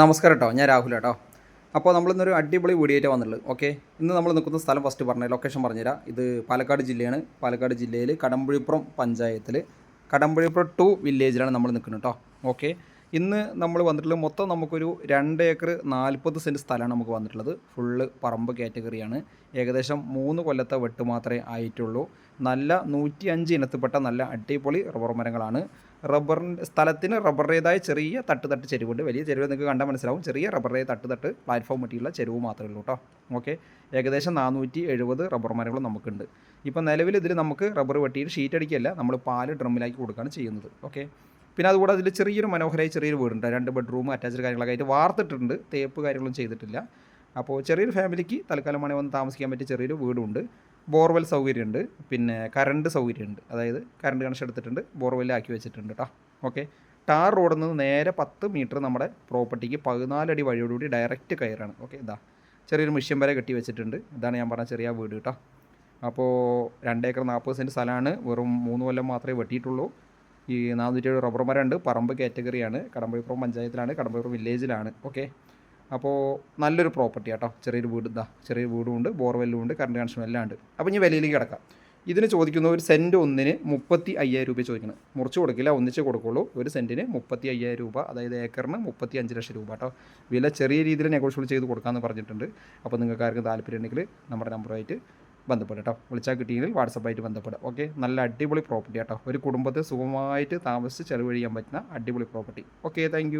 നമസ്കാരം കേട്ടോ ഞാൻ രാഹുൽ കേട്ടോ. അപ്പോൾ നമ്മളിന്നൊരു അടിപൊളി വീഡിയോ വന്നിട്ടുള്ളത് ഓക്കെ ഇന്ന് നമ്മൾ നിൽക്കുന്ന സ്ഥലം ഫസ്റ്റ് പറഞ്ഞു ലൊക്കേഷൻ പറഞ്ഞുതരാം. ഇത് പാലക്കാട് ജില്ലയാണ്. പാലക്കാട് ജില്ലയിൽ കടമ്പുഴിപ്പുറം പഞ്ചായത്തിൽ കടമ്പുഴിപ്പുറം ടു വില്ലേജിലാണ് നമ്മൾ നിൽക്കുന്നത് കേട്ടോ. ഓക്കെ. ഇന്ന് നമ്മൾ വന്നിട്ടുള്ളത് മൊത്തം നമുക്കൊരു രണ്ട് ഏക്കർ നാൽപ്പത് സെന്റ് സ്ഥലമാണ് നമുക്ക് വന്നിട്ടുള്ളത്. ഫുള്ള് പറമ്പ് കാറ്റഗറിയാണ് ഏകദേശം മൂന്ന് കൊല്ലത്തെ വെട്ട് മാത്രമേ ആയിട്ടുള്ളൂ. നല്ല നൂറ്റി അഞ്ച് ഇനത്തിൽപ്പെട്ട നല്ല അടിപൊളി റബ്ബർ മരങ്ങളാണ്. റബ്ബറിന്റെ സ്ഥലത്തിന് റബ്ബറേതായ ചെറിയ തട്ട് തട്ട് ചെരുവുണ്ട്. വലിയ ചെരുവ് നിങ്ങൾക്ക് കണ്ടാൽ മനസ്സിലാവും. ചെറിയ റബ്ബറേ തട്ട് തട്ട് പ്ലാറ്റ്ഫോം പറ്റിയുള്ള ചെരുവ് മാത്രമേ ഉള്ളൂ കേട്ടോ. ഓക്കെ. ഏകദേശം നാനൂറ്റി എഴുപത് റബ്ബർ മരങ്ങൾ നമുക്കുണ്ട്. ഇപ്പം നിലവിൽ ഇതിൽ നമുക്ക് റബ്ബർ വെട്ടിയിട്ട് ഷീറ്റ് അടിക്കുകയല്ല നമ്മൾ പാൽ ഡ്രമ്മിലാക്കി കൊടുക്കുകയാണ് ചെയ്യുന്നത്. ഓക്കെ. പിന്നെ അതുകൂടെ അതിൽ ചെറിയൊരു മനോഹരമായി ചെറിയൊരു വീടുണ്ട്. രണ്ട് ബെഡ്റൂം അറ്റാച്ച്ഡ് കാര്യങ്ങളൊക്കെ ആയിട്ട് വാർത്തിട്ടുണ്ട് തേപ്പ് കാര്യങ്ങളൊന്നും ചെയ്തിട്ടില്ല. അപ്പോൾ ചെറിയൊരു ഫാമിലിക്ക് തൽക്കാലം വേണമെങ്കിൽ വന്ന് താമസിക്കാൻ പറ്റിയ ചെറിയൊരു വീടുണ്ട്. ബോർവെൽ സൗകര്യമുണ്ട്. പിന്നെ കറണ്ട് സൗകര്യമുണ്ട്. അതായത് കറണ്ട് കണക്ഷൻ എടുത്തിട്ടുണ്ട്. ബോർവെല്ലാക്കി വെച്ചിട്ടുണ്ട് കേട്ടോ ഓക്കെ ടാർ റോഡിൽ നിന്ന് നേരെ പത്ത് മീറ്റർ നമ്മുടെ പ്രോപ്പർട്ടിക്ക് പതിനാലടി വഴിയോടുകൂടി ഡയറക്റ്റ് കയറാണ്. ഓക്കെ ഇതാ ചെറിയൊരു മിഷ്യൻ വരെ കെട്ടി വെച്ചിട്ടുണ്ട്. ഇതാണ് ഞാൻ പറഞ്ഞ ചെറിയ വീട് കേട്ടോ അപ്പോൾ രണ്ടേക്കർ നാൽപ്പത് സെന്റ് സ്ഥലമാണ്. വെറും മൂന്ന് കൊല്ലം മാത്രമേ വെട്ടിയിട്ടുള്ളൂ. ഈ നാനൂറ്റി റബ്ബർ മരമുണ്ട് പറമ്പ് കാറ്റഗറിയാണ് കടമ്പഴിപ്പുറം പഞ്ചായത്തിലാണ് കടമ്പഴിപ്പുറം വില്ലേജിലാണ് ഓക്കെ അപ്പോൾ നല്ലൊരു പ്രോപ്പർട്ടി കേട്ടോ ചെറിയൊരു വീട് ഇതാ. ചെറിയൊരു വീടും ഉണ്ട് ബോർവെല്ലും ഉണ്ട് കറണ്ട് കണക്ഷനും എല്ലാം ഉണ്ട്. അപ്പോൾ ഇനി വിലയിലേക്ക് കിടക്കാം. ഇതിന് ചോദിക്കുന്ന ഒരു സെന്റ് ഒന്നിന് മുപ്പത്തി അയ്യായിരം രൂപ ചോദിക്കണം. മുറിച്ച് കൊടുക്കില്ല ഒന്നിച്ച് കൊടുക്കുള്ളൂ. ഒരു സെന്റിന് മുപ്പത്തി അയ്യായിരം രൂപ അതായത് ഏക്കറിന് മുപ്പത്തി അഞ്ച് ലക്ഷം രൂപ കേട്ടോ വില ചെറിയ രീതിയിൽ നെഗോഷ്യബിൾ ചെയ്ത് കൊടുക്കാമെന്ന് പറഞ്ഞിട്ടുണ്ട്. അപ്പോൾ നിങ്ങൾക്ക് ആർക്കും താല്പര്യം ഉണ്ടെങ്കിൽ നമ്മുടെ നമ്പറുമായിട്ട് ബന്ധപ്പെടും കേട്ടോ. വിളിച്ചാൽ കിട്ടിയെങ്കിൽ വാട്സപ്പായിട്ട് ബന്ധപ്പെടും. ഓക്കെ? നല്ല അടിപൊളി പ്രോപ്പർട്ടി കേട്ടോ ഒരു കുടുംബത്തെ സുഖമായിട്ട് താമസിച്ച് ചെലവഴിക്കാൻ പറ്റുന്ന അടിപൊളി പ്രോപ്പർട്ടി. Okay thank